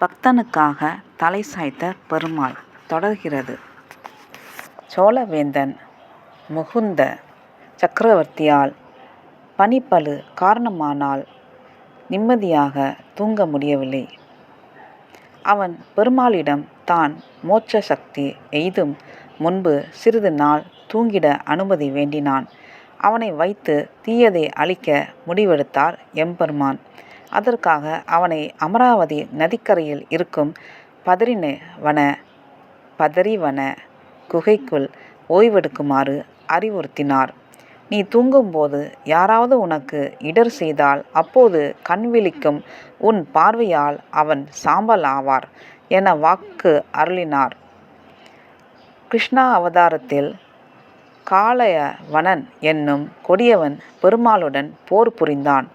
பக்தனுக்காக தலை சாய்த்த பெருமாள் தொடர்கிறது. சோழவேந்தன் முகுந்த சக்கரவர்த்தியால் பனிப்பளு காரணமானால் நிம்மதியாக தூங்க முடியவில்லை. அவன் பெருமாளிடம் தான் மோட்ச சக்தி எய்தும் முன்பு சிறிது நாள் தூங்கிட அனுமதி வேண்டினான். அவனை வைத்து தீயதை அழிக்க முடிவெடுத்தார் எம்பெருமான். அதற்காக அவனை அமராவதி நதிக்கரையில் இருக்கும் பதறினவன பதறிவன குகைக்குள் ஓய்வெடுக்குமாறு அறிவுறுத்தினார். நீ தூங்கும்போது யாராவது உனக்கு இடர் செய்தால் அப்போது கண் விழிக்கும் உன் பார்வையால் அவன் சாம்பல் ஆவார் என வாக்கு அருளினார். கிருஷ்ணா அவதாரத்தில் காளையவனன் என்னும் கொடியவன் பெருமாளுடன் போர் புரிந்தான்.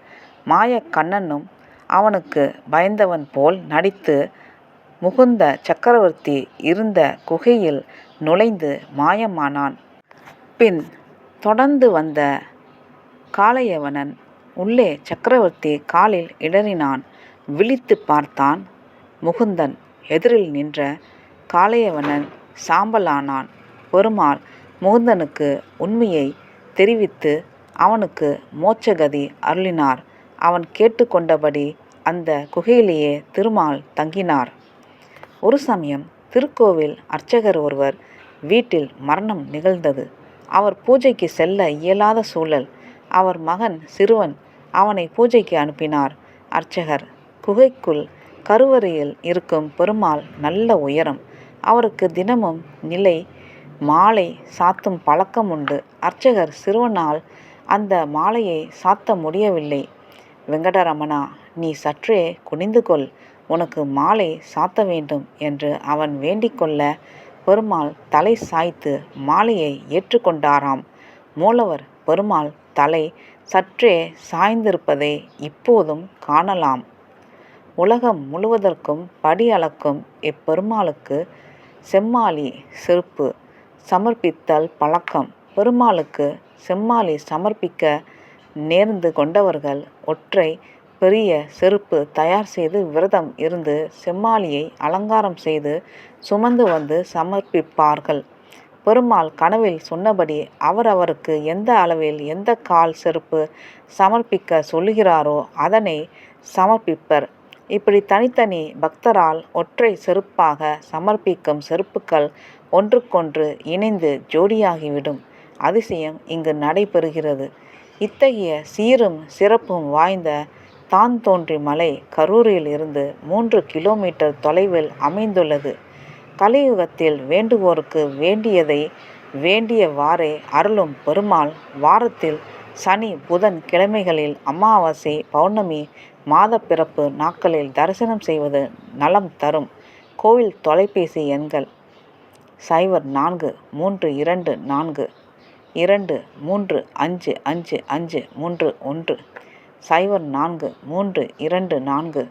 மாயக்கண்ணனும் அவனுக்கு பயந்தவன் போல் நடித்து முகுந்த சக்கரவர்த்தி இருந்த குகையில் நுழைந்து மாயமானான். பின் தொடர்ந்து வந்த காளையவனன் உள்ளே சக்கரவர்த்தி காலில் இடறினான். விழித்து பார்த்தான். முகுந்தன் எதிரில் நின்ற காளையவனன் சாம்பலானான். பெருமாள் முகுந்தனுக்கு உண்மையை தெரிவித்து அவனுக்கு மோட்சகதி அருளினார். அவன் கேட்டுக்கொண்டபடி அந்த குகையிலேயே திருமால் தங்கினார். ஒரு சமயம் திருக்கோவில் அர்ச்சகர் ஒருவர் வீட்டில் மரணம் நிகழ்ந்தது. அவர் பூஜைக்கு செல்ல இயலாத சூழல். அவர் மகன் சிறுவன் அவனை பூஜைக்கு அனுப்பினார். அர்ச்சகர் குகைக்குள் கருவறையில் இருக்கும் பெருமாள் நல்ல உயரம். அவருக்கு தினமும் நிலை மாலை சாத்தும் பழக்கம் உண்டு. அர்ச்சகர் சிறுவனால் அந்த மாலையை சாத்த முடியவில்லை. வெங்கடரமணா நீ சற்றே குனிந்து கொள் உனக்கு மாலை சாத்த வேண்டும் என்று அவன் வேண்டிக்கொள்ள பெருமாள் தலை சாய்த்து மாலையை ஏற்றுக்கொண்டாராம் மூலவர் பெருமாள் தலை சற்றே சாய்ந்திருப்பதை இப்போதும் காணலாம். உலகம் முழுவதற்கும் படி அளக்கும் இப்பெருமாளுக்கு செம்மாலி செருப்பு சமர்ப்பித்தல் பழக்கம். பெருமாளுக்கு செம்மாலி சமர்ப்பிக்க நேர்ந்து கொண்டவர்கள் ஒற்றை பெரிய செருப்பு தயார் செய்து விரதம் இருந்து செம்மாலியை அலங்காரம் செய்து சுமந்து வந்து சமர்ப்பிப்பார்கள். பெருமாள் கனவில் சொன்னபடி அவரவருக்கு எந்த அளவில் எந்த கால் செருப்பு சமர்ப்பிக்க சொல்லுகிறாரோ அதனை சமர்ப்பிப்பர். இப்படி தனித்தனி பக்தரால் ஒற்றை செருப்பாக சமர்ப்பிக்கும் செருப்புக்கள் ஒன்றுக்கொன்று இணைந்து ஜோடியாகிவிடும். அதிசயம் இங்கு நடைபெறுகிறது. இத்தகைய சீரும் சிறப்பும் வாய்ந்த தான் தோன்றி மலை கரூரில் இருந்து மூன்று கிலோமீட்டர் தொலைவில் அமைந்துள்ளது. கலியுகத்தில் வேண்டுவோருக்கு வேண்டியதை வேண்டியவாறே அருளும் பெருமாள் வாரத்தில் சனி புதன் கிழமைகளில் அமாவாசை பௌர்ணமி மாதப்பிறப்பு நாட்களில் தரிசனம் செய்வது நலம் தரும். கோவில் தொலைபேசி எண்கள் சைபர் நான்கு மூன்று இரண்டு நான்கு இரண்டு மூன்று அஞ்சு அஞ்சு அஞ்சு மூன்று ஒன்று. சைபர் நான்கு மூன்று இரண்டு நான்கு.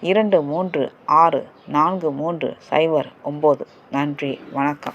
இரண்டு மூன்று ஆறு நான்கு மூன்று. சைபர் ஒம்பது. நன்றி வணக்கம்.